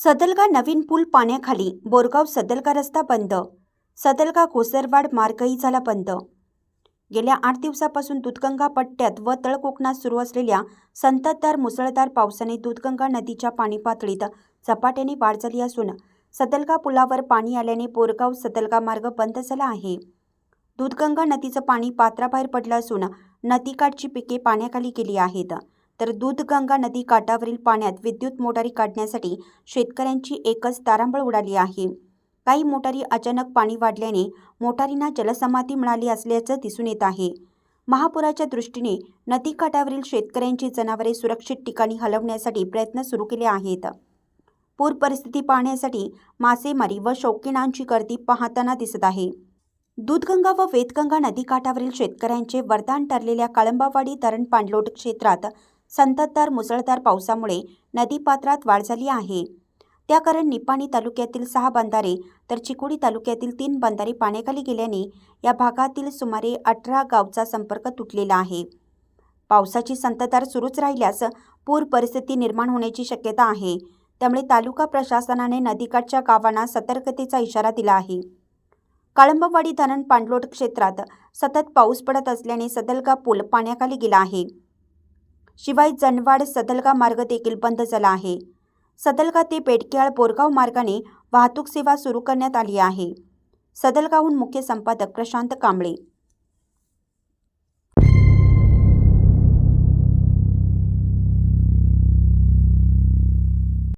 सदलगा नवीन पूल पाण्याखाली बोरगाव सदलगा रस्ता बंद. सदलगा घोसरवाड मार्गही झाला बंद. गेल्या आठ दिवसापासून दूधगंगा पट्ट्यात व तळकोकणात सुरू असलेल्या संततधार मुसळधार पावसाने दूधगंगा नदीच्या पाणी पातळीत झपाट्याने वाढ झाली असून सदलगा पुलावर पाणी आल्याने बोरगाव सदलगा मार्ग बंद झाला आहे. दूधगंगा नदीचं पाणी पात्राबाहेर पडलं असून नदीकाठची पिके पाण्याखाली गेली आहेत. तर दूधगंगा नदी काठावरील पाण्यात विद्युत मोटारी काढण्यासाठी शेतकऱ्यांची एकच तारांबळ उडाली आहे. काही मोटारी अचानक पाणी वाढल्याने मोटारींना जलसमाधी मिळाली असल्याचं दिसून येत आहे. महापुराच्या दृष्टीने नदीकाठावरील शेतकऱ्यांची जनावरे सुरक्षित ठिकाणी हलवण्यासाठी प्रयत्न सुरू केले आहेत. पूर परिस्थिती पाहण्यासाठी मासेमारी व शौकीनांची गर्दी पाहताना दिसत आहे. दूधगंगा व वेदगंगा नदीकाठावरील शेतकऱ्यांचे वरदान ठरलेल्या काळंबावाडी धरण पाणलोट क्षेत्रात संततधार मुसळधार पावसामुळे नदीपात्रात वाढ झाली आहे. त्या कारण निपाणी तालुक्यातील सहा बंधारे तर चिकोडी तालुक्यातील तीन बंधारे पाण्याखाली गेल्याने या भागातील सुमारे अठरा गावचा संपर्क तुटलेला आहे. पावसाची संततधार सुरूच राहिल्यास पूर परिस्थिती निर्माण होण्याची शक्यता आहे. त्यामुळे तालुका प्रशासनाने नदीकाठच्या गावांना सतर्कतेचा इशारा दिला आहे. काळंबवाडी धरण पाणलोट क्षेत्रात सतत पाऊस पडत असल्याने सदलगा पूल पाण्याखाली गेला आहे. शिवाय जनवाड सदलगा मार्ग देखील बंद झाला आहे. सदलगा ते बेडकेआळ बोरगाव मार्गाने वाहतूक सेवा सुरू करण्यात आली आहे. सदलगाहून मुख्य संपादक प्रशांत कांबळे